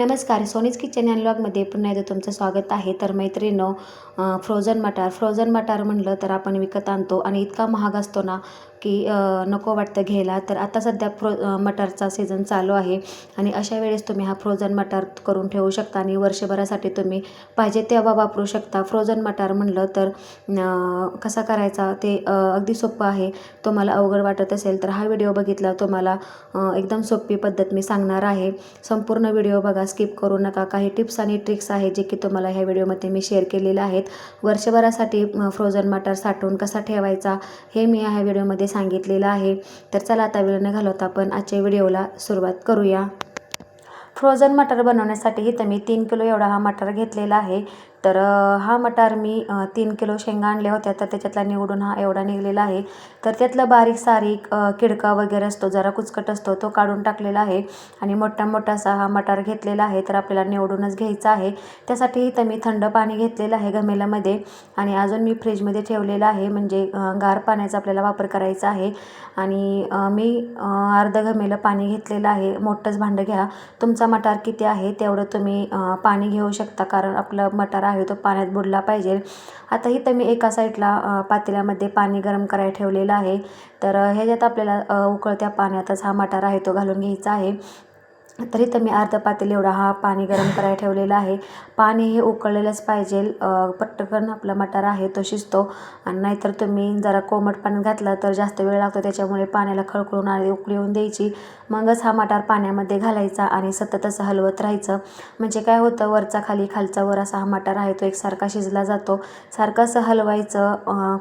नमस्कार सोनीज kitchen and लॉगमध्ये पुन्हा एकदा तुमचं स्वागत आहे. तर मैत्रिणीनो फ्रोझन मटार. फ्रोझन मटार म्हणलं तर आपण विकत आणतो आणि इतका महाग असतो ना की नको वाटतं घ्यायला. तर आता सध्या फ्रो मटारचा सीझन चालू आहे. आणि अशा वेळेस तुम्ही हा फ्रोझन मटार करून ठेवू शकता आणि वर्षभरासाठी तुम्ही पाहिजे तेव्हा वापरू शकता. फ्रोझन मटार म्हणलं तर कसा करायचा ते अगदी सोपं आहे. तुम्हाला अवघड वाटत असेल तर हा व्हिडिओ बघितला तुम्हाला एकदम सोपी पद्धत मी सांगणार आहे. संपूर्ण व्हिडिओ बघा स्किप करू नका. काही टिप्स आणि ट्रिक्स आहेत जे की तुम्हाला ह्या व्हिडिओमध्ये मी शेअर केलेले आहेत. वर्षभरासाठी फ्रोझन मटार साठवून कसा ठेवायचा हे मी ह्या व्हिडिओमध्ये सांगितलेलं आहे. तर चला आता वेळ न घालवता आपण आजच्या व्हिडिओला सुरुवात करूया. फ्रोझन मटर बनवण्यासाठी इथं मी तीन किलो एवढा हा मटर घेतलेला आहे. तर हा मटार मी तीन किलो शेंगा आणल्या होत्या. तर त्याच्यातला निवडून हा एवढा निघलेला आहे. तर त्यातला बारीक सारीक किडका वगैरे असतो जरा कुचकट असतो तो काढून टाकलेला आहे. आणि मोठा मोठासा हा मटार घेतलेला आहे तर आपल्याला निवडूनच घ्यायचा आहे. त्यासाठी इथं मी थंड पाणी घेतलेलं आहे गमेल्यामध्ये. आणि अजून मी फ्रीजमध्ये ठेवलेलं आहे म्हणजे गार पाण्याचा आपल्याला वापर करायचा आहे. आणि मी अर्धं अर्ध घमेलं पाणी घेतलेलं आहे. मोठंच भांडं घ्या. तुमचा मटार किती आहे तेवढं तुम्ही पाणी घेऊ शकता कारण आपलं मटार आहे तो पाण्यात बुडला पाहिजे. आता इथं मी एका साईडला पातेल्यामध्ये पाणी गरम करायला ठेवलेलं आहे. तर ह्याच्यात आपल्याला उकळत्या पाण्यातच हा मटार आहे तो घालून घ्यायचा आहे. तर इथं मी अर्धा पातेल एवढा हा पाणी गरम करायला ठेवलेला आहे. पाणी हे उकळलेलंच पाहिजे. पटकन आपला मटार आहे तो शिजतो. आणि नाहीतर तुम्ही जरा कोमट पाण्यात घातलं तर जास्त वेळ लागतो. त्याच्यामुळे पाण्याला खळखळून आणि उकळी येऊन द्यायची. मगच हा मटार पाण्यामध्ये घालायचा आणि सतत असं हलवत राहायचं. म्हणजे काय होतं? वरचा खाली खालचा वर असा हा मटार आहे तो एकसारखा शिजला जातो. सारखं असं हलवायचं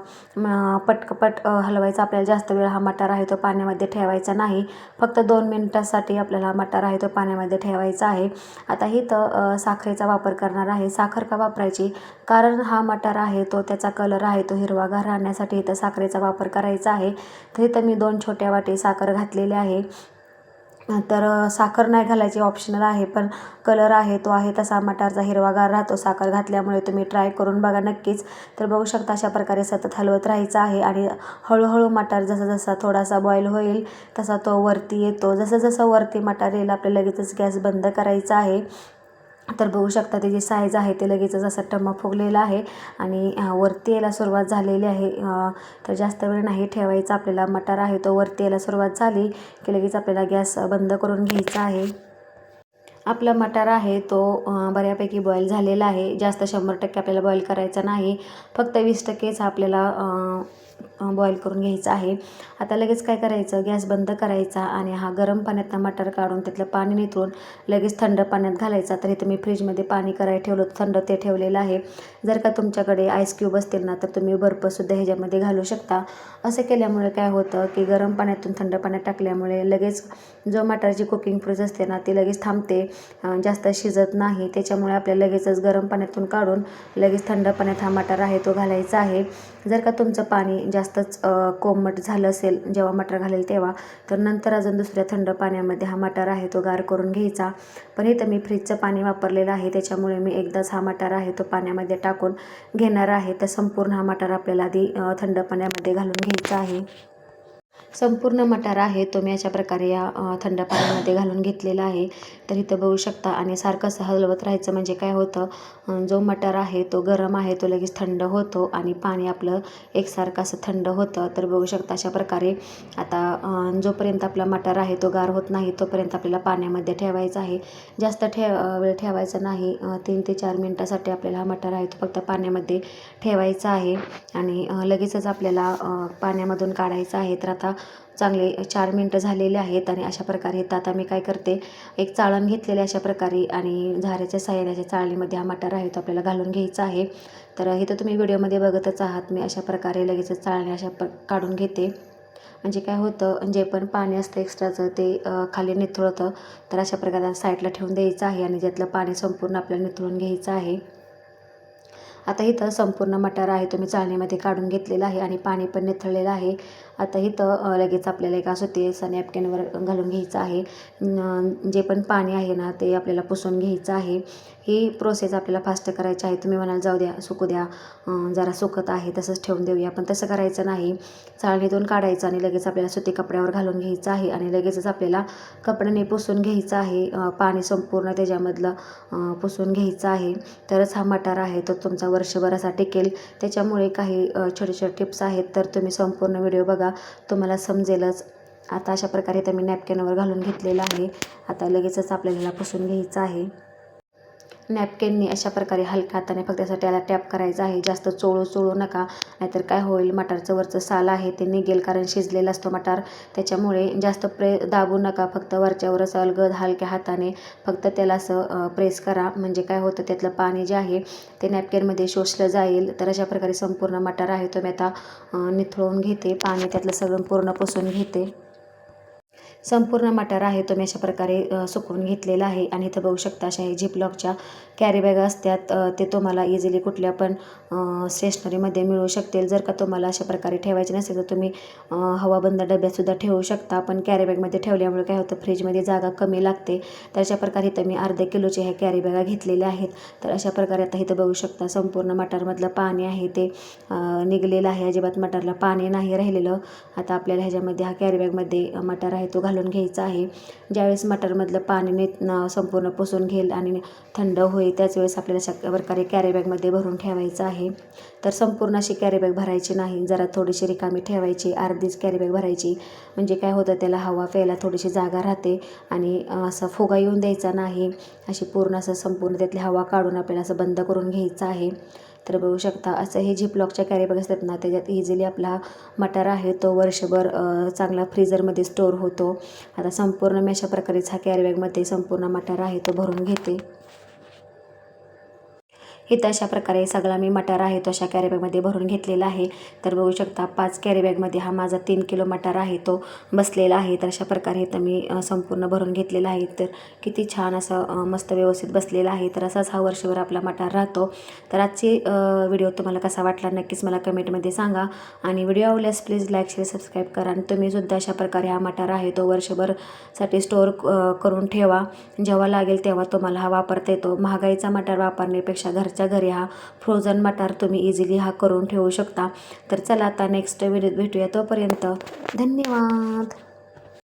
पटकपट हलवायचं. आपल्याला जास्त वेळ हा मटार आहे तो पाण्यामध्ये ठेवायचा नाही. फक्त दोन मिनटासाठी आपल्याला मटार आहे तो पाण्यामध्ये ठेवायचं आहे. आता इथं साखरेचा वापर करणार आहे. साखर का वापरायची? कारण हा मटार आहे तो त्याचा कलर आहे तो हिरवागार राहण्यासाठी इथं साखरेचा वापर करायचा आहे. तर इथं मी दोन छोट्या वाटी साखर घातलेली आहे. तर साखर नाही घालायची ऑप्शनल आहे पण कलर आहे तो आहे तसा मटारचा हिरवागार राहतो साखर घातल्यामुळे तुम्ही ट्राय करून बघा नक्कीच. तर बघू शकता अशा प्रकारे सतत हलवत राहायचं आहे आणि हळूहळू मटार जसा जसा थोडासा बॉईल होईल तसा तो वरती येतो. जसं जसं वरती मटार येईल आपल्याला लगेचच गॅस बंद करायचा आहे. तर बघू शकता त्याची साईज आहे ते लगेचच असं टम्मा फुगलेलं आहे. आणि वरती यायला सुरुवात झालेली आहे. तर जास्त वेळ नाही ठेवायचा आपल्याला. मटार आहे तो वरती यायला सुरुवात झाली की लगेच आपल्याला गॅस बंद करून घ्यायचा आहे. आपला मटार आहे तो बऱ्यापैकी बॉईल झालेला आहे. जास्त शंभर टक्के आपल्याला बॉईल करायचा नाही. फक्त वीस टक्केच आपल्याला बॉईल करून घ्यायचा आहे. आता लगेच काय करायचं? गॅस बंद करायचा आणि हा गरम पाण्यात मटार काढून त्यातलं पाणी निथळून लगेच थंड पाण्यात घालायचा. तर इथं मी फ्रीजमध्ये पाणी करायला ठेवलं थंड ते ठेवलेलं आहे. जर का तुमच्याकडे आईस क्यूब असतील ना तर तुम्ही बर्फसुद्धा ह्याच्यामध्ये घालू शकता. असं केल्यामुळे काय होतं की गरम पाण्यातून थंड पाण्यात टाकल्यामुळे लगेच जो मटारची कुकिंग फ्रीज असते ना ती लगेच थांबते जास्त शिजत नाही. त्याच्यामुळे आपल्याला लगेचच गरम पाण्यातून काढून लगेच थंड पाण्यात हा मटार आहे तो घालायचा आहे. जर का तुमचं पाणी जास्तच कोमट झालं असेल जेव्हा मटार घालेल तेव्हा तर नंतर अजून दुसऱ्या थंड पाण्यामध्ये हा मटार आहे तो गार करून घ्यायचा. पण इथं मी फ्रीजचं पाणी वापरलेलं आहे त्याच्यामुळे मी एकदाच हा मटार आहे तो पाण्यामध्ये टाकून घेणार आहे. तर संपूर्ण हा मटार आपल्याला आधी थंड पाण्यामध्ये घालून घ्यायचा आहे. संपूर्ण मटार आहे तो मी अशा प्रकारे या थंड पाण्यामध्ये घालून घेतलेला आहे. तर इथं बघू शकता आणि सारखं असं हलवत राहायचं म्हणजे काय होतं जो मटार आहे तो गरम आहे तो लगेच थंड होतो आणि पाणी आपलं एकसारखं असं थंड होतं. तर बघू शकता अशा प्रकारे आता जोपर्यंत आपला मटार आहे तो गार होत नाही तोपर्यंत आपल्याला पाण्यामध्ये ठेवायचा आहे. जास्त ठे वेळ ठेवायचा नाही. तीन ते चार मिनटासाठी आपल्याला हा मटार आहे तो फक्त पाण्यामध्ये ठेवायचा आहे आणि लगेचच आपल्याला पाण्यामधून काढायचं आहे. तर आता चांगले चार मिनटं झालेले आहेत आणि अशा प्रकारे येतात आता मी काय करते एक चाळण घेतलेले अशा प्रकारे आणि झाऱ्याच्या साह्याने चाळणीमध्ये हा मटार आहे तो आपल्याला घालून घ्यायचा आहे. तर इथं तुम्ही व्हिडिओमध्ये बघतच आहात. मी अशा प्रकारे लगेचच चाळणी अशा प काढून घेते. म्हणजे काय होतं जे पण पाणी असतं एक्स्ट्राचं ते खाली निथळतं. तर अशा प्रकारे साईडला ठेवून द्यायचं आहे आणि ज्यातलं पाणी संपूर्ण आपल्याला निथळून घ्यायचं आहे. आता इथं संपूर्ण मटार आहे तो मी चाळणीमध्ये काढून घेतलेला आहे आणि पाणी पण निथळलेलं आहे. आता इथं लगेच आपल्याला एका सुतीचा नॅपकिनवर घालून घ्यायचं आहे. जे पण पाणी आहे ना ते आपल्याला पुसून घ्यायचं आहे. ही प्रोसेस आपल्याला फास्ट करायची आहे. तुम्ही म्हणाल जाऊ द्या सुकू द्या. जरा सुकत आहे तसंच ठेवून देऊया. पण तसं करायचं नाही. चाळणीतून काढायचं आणि लगेच आपल्याला सुती कपड्यावर घालून घ्यायचं आहे आणि लगेचच आपल्याला कपड्याने पुसून घ्यायचं आहे. पाणी संपूर्ण त्याच्यामधलं पुसून घ्यायचं आहे. तरच हा मटार आहे तो तुमचा वर्षभर असा टिकेल. त्याच्यामुळे काही छोटे छोटे टिप्स आहेत तर तुम्ही संपूर्ण व्हिडिओ बघा. तुम्हाला समजेलच. आता अशा प्रकारे तर मी नॅपकिनवर घालून घेतलेलं आहे. आता लगेचच आपल्याला पुसून घ्यायचं आहे. नॅपकिननी अशा प्रकारे हलक्या हाताने फक्त त्यासाठी याला टॅप करायचं आहे. जास्त चोळू चोळू नका. नाहीतर काय होईल? मटारचं वरचं साल आहे ते निघेल कारण शिजलेला असतो मटार. त्याच्यामुळे जास्त प्रे दाबू नका. फक्त वरच्यावरच अलगद हलक्या हाताने फक्त त्याला असं प्रेस करा. म्हणजे काय होतं? त्यातलं पाणी जे आहे ते नॅपकिनमध्ये शोषलं जाईल. तर अशा प्रकारे संपूर्ण मटार आहे. तो मी आता निथळून घेते. पाणी त्यातलं सगळं पूर्ण पुसून घेते. संपूर्ण मटार आहे तो मी अशा प्रकारे सुकवून घेतलेला आहे. आणि इथं बघू शकता अशा हे झिपलॉकच्या कॅरीबॅग असतात. ते तुम्हाला इझिली कुठल्या पण स्टेशनरीमध्ये मिळू शकतील. जर का तुम्हाला अशा प्रकारे ठेवायचे नसेल तर तुम्ही हवाबंद डब्यातसुद्धा ठेवू शकता. पण कॅरीबॅगमध्ये ठेवल्यामुळे काय होतं फ्रीजमध्ये जागा कमी लागते. तर अशा प्रकारे इथं मी अर्ध्या किलोचे ह्या कॅरी बॅगा घेतलेल्या आहेत. तर अशा प्रकारे आता इथं बघू शकता संपूर्ण मटारमधलं पाणी आहे ते निघलेलं आहे. अजिबात मटारला पाणी नाही राहिलेलं. आता आपल्याला ह्याच्यामध्ये हा कॅरीबॅगमध्ये मटार आहे तो घालून घ्यायचा आहे. ज्यावेळेस मटरमधलं पाणी संपूर्ण पुसून घेईल आणि थंड होईल त्याच वेळेस आपल्याला शक्य प्रकारे कॅरीबॅगमध्ये भरून ठेवायचं आहे. तर संपूर्ण अशी कॅरीबॅग भरायची नाही. जरा थोडीशी रिकामी ठेवायची अर्धीच कॅरीबॅग भरायची. म्हणजे काय होतं त्याला हवा प्यायला थोडीशी जागा राहते आणि असं असा फुगा येऊन द्यायचा नाही. अशी पूर्ण असं संपूर्ण त्यातली हवा काढून आपल्याला असं बंद करून घ्यायचं आहे. तर बघू शकता. असं हे झिपलॉकच्या कॅरी बॅग असतात ना त्याच्यात इझिली आपला मटार आहे तो वर्षभर चांगला फ्रीजरमध्ये स्टोअर होतो. आता संपूर्ण मी अशा प्रकारेच हा कॅरी बॅगमध्ये संपूर्ण मटार आहे तो भरून घेते. इथं अशा प्रकारे सगळा मी मटार आहे तो अशा कॅरीबॅगमध्ये भरून घेतलेला आहे. तर बघू शकता पाच कॅरीबॅगमध्ये हा माझा तीन किलो मटार आहे तो बसलेला आहे. तर अशा प्रकारे इथं मी संपूर्ण भरून घेतलेला आहे. तर किती छान असं मस्त व्यवस्थित बसलेला आहे. तर असाच हा वर्षभर आपला मटार राहतो. तर आजची व्हिडिओ तुम्हाला कसा वाटला नक्कीच मला कमेंटमध्ये सांगा. आणि व्हिडिओ आवडल्यास प्लीज लाईक शेअर सबस्क्राईब करा. आणि तुम्ही सुद्धा अशा प्रकारे हा मटार आहे तो वर्षभरसाठी स्टोअर करून ठेवा. जेव्हा लागेल तेव्हा तुम्हाला हा वापरता येतो. महागाईचा मटार वापरण्यापेक्षा घरच्या घरी हा फ्रोझन मटार तुम्ही इझिली हा करून ठेवू शकता. तर चला आता नेक्स्ट व्हिडिओ भेटूया तोपर्यंत. धन्यवाद.